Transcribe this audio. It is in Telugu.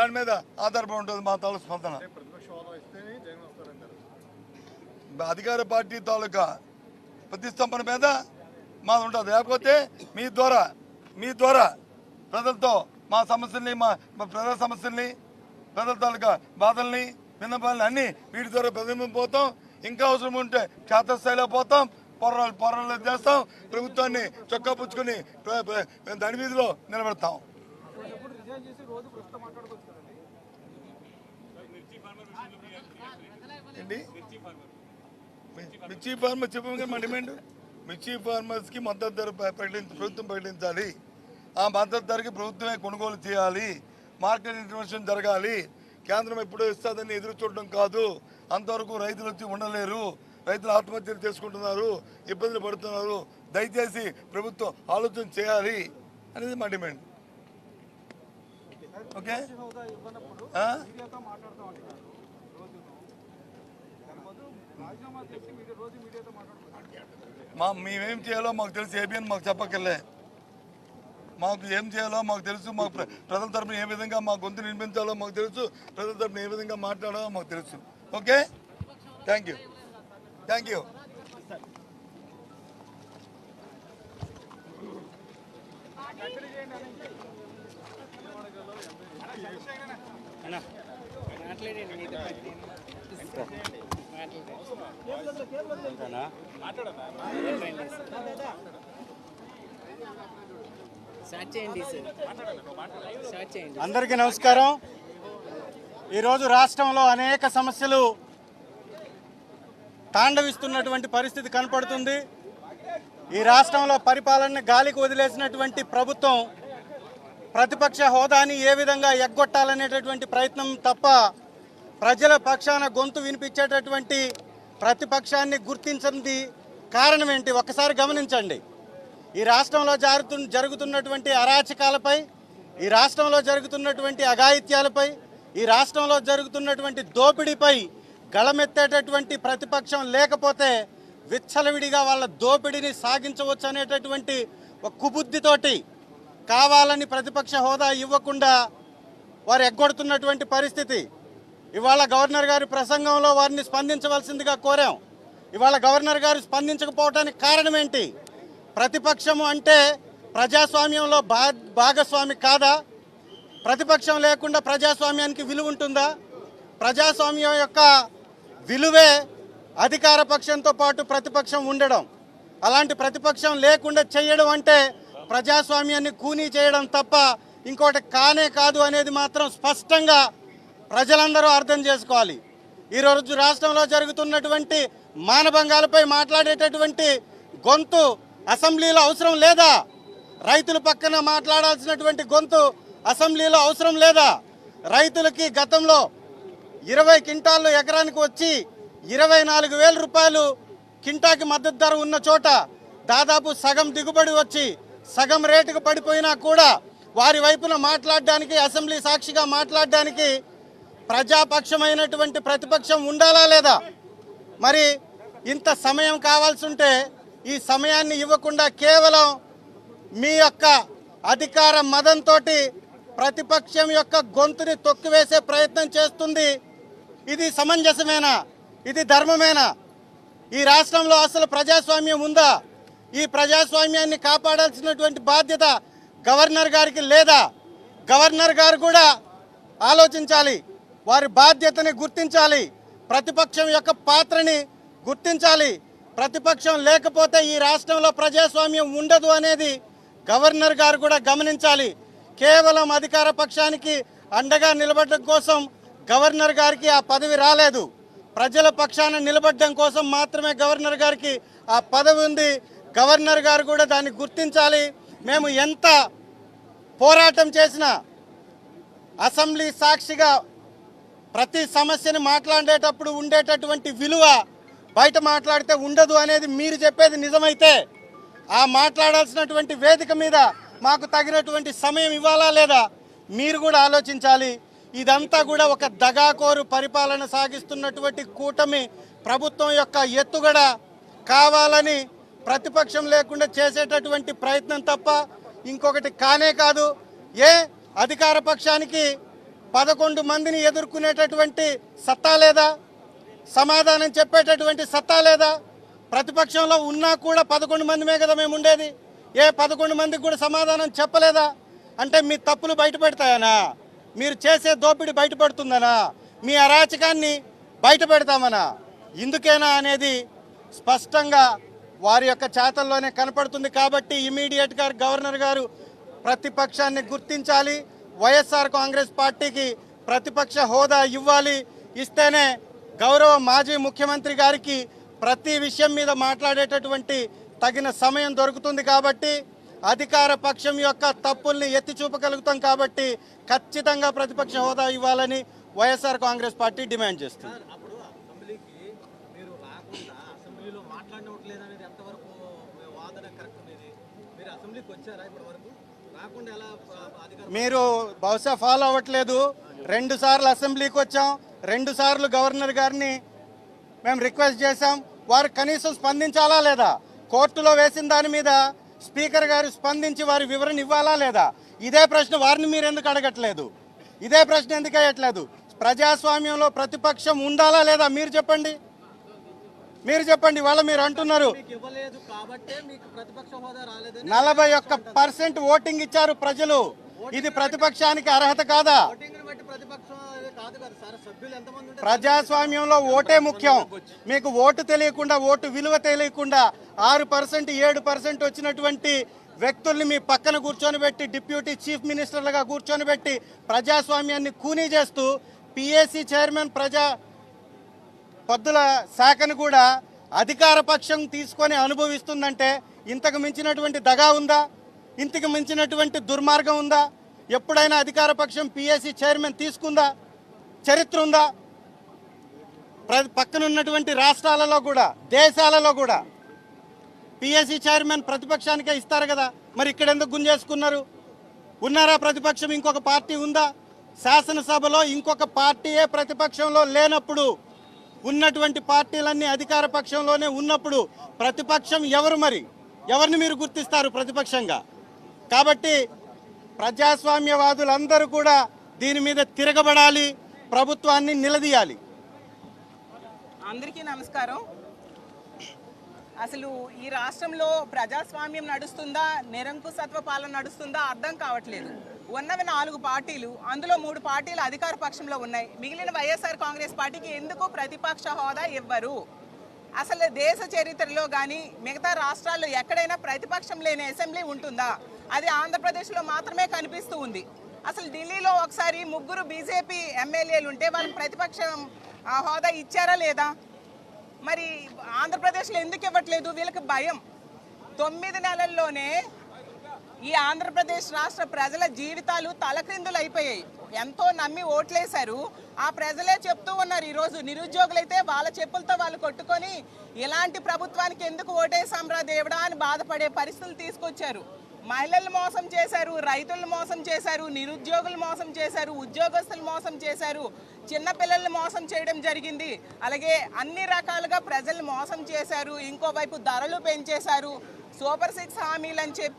దాని మీద ఆధారపడి ఉంటుంది మా తాలూకు స్పందన. అధికార పార్టీ తాలూకా ప్రతిష్టంభన మీద మాది ఉంటుంది. లేకపోతే మీ ద్వారా మీ ద్వారా ప్రజలతో మా సమస్యల్ని మా ప్రజల సమస్యల్ని ప్రజల తాలూకా బాధల్ని విన్నపాలని అన్ని వీటి ద్వారా ప్రతిబింబిపోతాం పోతాం. ఇంకా అవసరం ఉంటే క్షేత్రస్థాయిలో పోతాం. పోరాలు పోరాలు చేస్తాం. ప్రభుత్వాన్ని చొక్కా పుచ్చుకొని దాని వీధిలో నిలబెడతాం. ఏంటి మి- మిర్చి ఫార్మర్ చెప్పగా మా డిమాండ్. మిర్చి ఫార్మర్స్కి మద్దతు ధర ప్ర- ప్రకటించి ప్రభుత్వం ప్రకటించాలి. ఆ మద్దతు ధరకి ప్రభుత్వమే కొనుగోలు చేయాలి. మార్కెట్ ఇంటర్వెన్షన్ జరగాలి. కేంద్రం ఎప్పుడో ఇస్తుందని ఎదురు చూడడం కాదు. అంతవరకు రైతులు వచ్చి ఉండలేరు. రైతులు ఆత్మహత్యలు చేసుకుంటున్నారు. ఇబ్బందులు పడుతున్నారు. దయచేసి ప్రభుత్వం ఆలోచన చేయాలి అనేది మా డిమాండ్. ఓకే? మా మేమేం చేయాలో మాకు తెలుసు ఏబిఎన్ మాకు చెప్పక్కర్లే. మాకు ఏం చేయాలో మాకు తెలుసు మాకు ప్ర- ప్రజల తరపున ఏ విధంగా మా గొంతు నిర్మించాలో మాకు తెలుసు ప్రజల తరపున ఏ విధంగా మాట్లాడాలో మాకు తెలుసు. Okay? Thank you thank you మాట్లాడండి. అందరికీ నమస్కారం. ఈరోజు రాష్ట్రంలో అనేక సమస్యలు తాండవిస్తున్నటువంటి పరిస్థితి కనపడుతుంది. ఈ రాష్ట్రంలో పరిపాలనని గాలికి వదిలేసినటువంటి ప్రభుత్వం ప్రతిపక్ష హోదాని ఏ విధంగా ఎగ్గొట్టాలనేటటువంటి ప్రయత్నం తప్ప ప్రజల పక్షాన గొంతు వినిపించేటటువంటి ప్రతిపక్షాన్ని గుర్తించింది కారణం ఏంటి? ఒక్కసారి గమనించండి. ఈ రాష్ట్రంలో జరుగుతు జరుగుతున్నటువంటి అరాచకాలపై ఈ రాష్ట్రంలో జరుగుతున్నటువంటి అఘాయిత్యాలపై ఈ రాష్ట్రంలో జరుగుతున్నటువంటి దోపిడీపై గళమెత్తేటటువంటి ప్రతిపక్షం లేకపోతే విచ్చలవిడిగా వాళ్ళ దోపిడీని సాగించవచ్చు అనేటటువంటి ఒక కుబుద్ధితోటి కావాలని ప్రతిపక్ష హోదా ఇవ్వకుండా వారు ఎగ్గొడుతున్నటువంటి పరిస్థితి. ఇవాళ గవర్నర్ గారి ప్రసంగంలో వారిని స్పందించవలసిందిగా కోరాం. ఇవాళ గవర్నర్ గారు స్పందించకపోవటానికి కారణం ఏంటి? ప్రతిపక్షము అంటే ప్రజాస్వామ్యంలో భా భాగస్వామి కాదా? ప్రతిపక్షం లేకుండా ప్రజాస్వామ్యానికి విలువ ఉంటుందా? ప్రజాస్వామ్యం యొక్క విలువే అధికార పక్షంతో పాటు ప్రతిపక్షం ఉండడం. అలాంటి ప్రతిపక్షం లేకుండా చేయడం అంటే ప్రజాస్వామ్యాన్ని కూనీ చేయడం తప్ప ఇంకోటి కానే కాదు అనేది మాత్రం స్పష్టంగా ప్రజలందరూ అర్థం చేసుకోవాలి. ఈరోజు రాష్ట్రంలో జరుగుతున్నటువంటి మానభంగాలపై మాట్లాడేటటువంటి గొంతు అసెంబ్లీలో అవసరం లేదా? రైతుల పక్కన మాట్లాడాల్సినటువంటి గొంతు అసెంబ్లీలో అవసరం లేదా? రైతులకి గతంలో ఇరవై క్వింటాళ్ళు ఎకరానికి వచ్చి ఇరవై నాలుగు వేల రూపాయలు కింటాకి మద్దతు ధర ఉన్న చోట దాదాపు సగం దిగుబడి వచ్చి సగం రేటుకు పడిపోయినా కూడా వారి వైపున మాట్లాడడానికి అసెంబ్లీ సాక్షిగా మాట్లాడడానికి ప్రజాపక్షమైనటువంటి ప్రతిపక్షం ఉండాలా లేదా? మరి ఇంత సమయం కావాల్సి ఉంటే ఈ సమయాన్ని ఇవ్వకుండా కేవలం మీ యొక్క అధికార మదంతో ప్రతిపక్షం యొక్క గొంతుని తొక్కివేసే ప్రయత్నం చేస్తుంది. ఇది సమంజసమేనా? ఇది ధర్మమేనా? ఈ రాష్ట్రంలో అసలు ప్రజాస్వామ్యం ఉందా? ఈ ప్రజాస్వామ్యాన్ని కాపాడాల్సినటువంటి బాధ్యత గవర్నర్ గారికి లేదా? గవర్నర్ గారు కూడా ఆలోచించాలి. వారి బాధ్యతని గుర్తించాలి. ప్రతిపక్షం యొక్క పాత్రని గుర్తించాలి. ప్రతిపక్షం లేకపోతే ఈ రాష్ట్రంలో ప్రజాస్వామ్యం ఉండదు అనేది గవర్నర్ గారు కూడా గమనించాలి. కేవలం అధికార పక్షానికి అండగా నిలబడడం కోసం గవర్నర్ గారికి ఆ పదవి రాలేదు. ప్రజల పక్షాన నిలబడడం కోసం మాత్రమే గవర్నర్ గారికి ఆ పదవి ఉంది. గవర్నర్ గారు కూడా దాన్ని గుర్తించాలి. మేము ఎంత పోరాటం చేసినా అసెంబ్లీ సాక్షిగా ప్రతి సమస్యని మాట్లాడేటప్పుడు ఉండేటటువంటి విలువ బయట మాట్లాడితే ఉండదు అనేది మీరు చెప్పేది నిజమైతే ఆ మాట్లాడాల్సినటువంటి వేదిక మీద మాకు తగినటువంటి సమయం ఇవ్వాలా లేదా మీరు కూడా ఆలోచించాలి. ఇదంతా కూడా ఒక దగాకోరు పరిపాలన సాగిస్తున్నటువంటి కూటమి ప్రభుత్వం యొక్క ఎత్తుగడ కావాలని ప్రతిపక్షం లేకుండా చేసేటటువంటి ప్రయత్నం తప్ప ఇంకొకటి కానే కాదు. ఏ అధికార పక్షానికి పదకొండు మందిని ఎదుర్కొనేటటువంటి సత్తా లేదా? సమాధానం చెప్పేటటువంటి సత్తా లేదా? ప్రతిపక్షంలో ఉన్నా కూడా పదకొండు మందిమే కదా మేము ఉండేది. ఏ పదకొండు మందికి కూడా సమాధానం చెప్పలేదా? అంటే మీ తప్పులు బయటపెడతాయనా? మీరు చేసే దోపిడీ బయటపడుతుందనా? మీ అరాచకాన్ని బయటపెడతామనా? ఇందుకేనా అనేది స్పష్టంగా వారి యొక్క చేతల్లోనే కనపడుతుంది కాబట్టి ఇమీడియట్గా గవర్నర్ గారు ప్రతిపక్షాన్ని గుర్తించాలి. వైఎస్ఆర్ కాంగ్రెస్ పార్టీకి ప్రతిపక్ష హోదా ఇవ్వాలి ఇస్తేనే గౌరవ మాజీ ముఖ్యమంత్రి గారికి ప్రతి విషయం మీద మాట్లాడేటటువంటి తగిన సమయం దొరుకుతుంది కాబట్టి అధికార పక్షం యొక్క తప్పుల్ని ఎత్తి చూపగలుగుతాం కాబట్టి ఖచ్చితంగా ప్రతిపక్ష హోదా ఇవ్వాలని వైఎస్ఆర్ కాంగ్రెస్ పార్టీ డిమాండ్ చేస్తుంది. అసెంబ్లీలో ఎంతవరకు వాదన కరెక్ట్ మీరు అసెంబ్లీకి వచ్చారా ఇప్పటి వరకు మీరు బహుశా ఫాలో అవ్వట్లేదు. రెండు సార్లు అసెంబ్లీకి వచ్చాం. రెండు సార్లు గవర్నర్ గారిని మేము రిక్వెస్ట్ చేశాం. వారు కనీసం స్పందించాలా లేదా? కోర్టులో వేసిన దాని మీద స్పీకర్ గారు స్పందించి వారి వివరణ ఇవ్వాలా లేదా? ఇదే ప్రశ్న వారిని మీరు ఎందుకు అడగట్లేదు? ఇదే ప్రశ్న ఎందుకు అయ్యట్లేదు ప్రజాస్వామ్యంలో ప్రతిపక్షం ఉండాలా లేదా? మీరు చెప్పండి. మీరు చెప్పండి వాళ్ళ మీరు అంటున్నారు. నలభై ఒక్క పర్సెంట్ ఓటింగ్ ఇచ్చారు ప్రజలు. ఇది ప్రతిపక్షానికి అర్హత కాదా? ప్రజాస్వామ్యంలో ఓటే ముఖ్యం. మీకు ఓటు తెలియకుండా ఓటు విలువ తెలియకుండా ఆరు పర్సెంట్ ఏడు పర్సెంట్ వచ్చినటువంటి వ్యక్తుల్ని మీ పక్కన కూర్చొని పెట్టి డిప్యూటీ చీఫ్ మినిస్టర్లుగా కూర్చొని పెట్టి ప్రజాస్వామ్యాన్ని కూనీ చేస్తూ పిఏసీ చైర్మన్ ప్రజా పద్దుల శాఖను కూడా అధికార పక్షం తీసుకొని అనుభవిస్తుందంటే ఇంతకు మించినటువంటి దగా ఉందా? ఇంతకు మించినటువంటి దుర్మార్గం ఉందా? ఎప్పుడైనా అధికార పక్షం పిఎస్సి చైర్మన్ తీసుకుందా? చరిత్ర ఉందా? ప్ర- పక్కనున్నటువంటి రాష్ట్రాలలో కూడా దేశాలలో కూడా పిఎస్సి చైర్మన్ ప్రతిపక్షానికే ఇస్తారు కదా? మరి ఇక్కడ ఎందుకు గుంజేసుకున్నారు? ఉన్నారా ప్రతిపక్షం? ఇంకొక పార్టీ ఉందా? శాసనసభలో ఇంకొక పార్టీయే ప్రతిపక్షంలో లేనప్పుడు ఉన్నటువంటి పార్టీలన్నీ అధికార పక్షంలోనే ఉన్నప్పుడు ప్రతిపక్షం ఎవరు మరి? ఎవరిని మీరు గుర్తిస్తారు ప్రతిపక్షంగా? కాబట్టి ప్రజాస్వామ్యవాదులందరూ కూడా దీని మీద తిరగబడాలి ప్రభుత్వాన్ని నిలదీయాలి. అందరికీ నమస్కారం. అసలు ఈ రాష్ట్రంలో ప్రజాస్వామ్యం నడుస్తుందా నిరంకుశత్వ పాలన నడుస్తుందా అర్థం కావట్లేదు. ఉన్నవి నాలుగు పార్టీలు అందులో మూడు పార్టీలు అధికార పక్షంలో ఉన్నాయి. మిగిలిన వైఎస్ఆర్ కాంగ్రెస్ పార్టీకి ఎందుకు ప్రతిపక్ష హోదా ఇవ్వరు? అసలు దేశ చరిత్రలో కానీ మిగతా రాష్ట్రాల్లో ఎక్కడైనా ప్రతిపక్షం లేని అసెంబ్లీ ఉంటుందా? అది ఆంధ్రప్రదేశ్లో మాత్రమే కనిపిస్తూ ఉంది. అసలు ఢిల్లీలో ఒకసారి ముగ్గురు బీజేపీ ఎమ్మెల్యేలు ఉంటే వాళ్ళకి ప్రతిపక్షం హోదా ఇచ్చారా లేదా? మరి ఆంధ్రప్రదేశ్లో ఎందుకు ఇవ్వట్లేదు? వీళ్ళకి భయం. తొమ్మిది నెలల్లోనే ఈ ఆంధ్రప్రదేశ్ రాష్ట్ర ప్రజల జీవితాలు తలక్రిందులు అయిపోయాయి ఎంతో నమ్మి ఓట్లేశారు. ఆ ప్రజలే చెప్తూ ఉన్నారు ఈరోజు. నిరుద్యోగులైతే వాళ్ళ చెప్పులతో వాళ్ళు కొట్టుకొని ఇలాంటి ప్రభుత్వానికి ఎందుకు ఓటేసాంరా దేవుడా అని బాధపడే పరిస్థితులు తీసుకొచ్చారు. మహిళలు మోసం చేశారు రైతులు మోసం చేశారు నిరుద్యోగులు మోసం చేశారు ఉద్యోగస్తులు మోసం చేశారు చిన్నపిల్లల్ని మోసం చేయడం జరిగింది. అలాగే అన్ని రకాలుగా ప్రజలు మోసం చేశారు ఇంకోవైపు ధరలు పెంచేశారు సూపర్ సిక్స్ హామీలు అని చెప్పి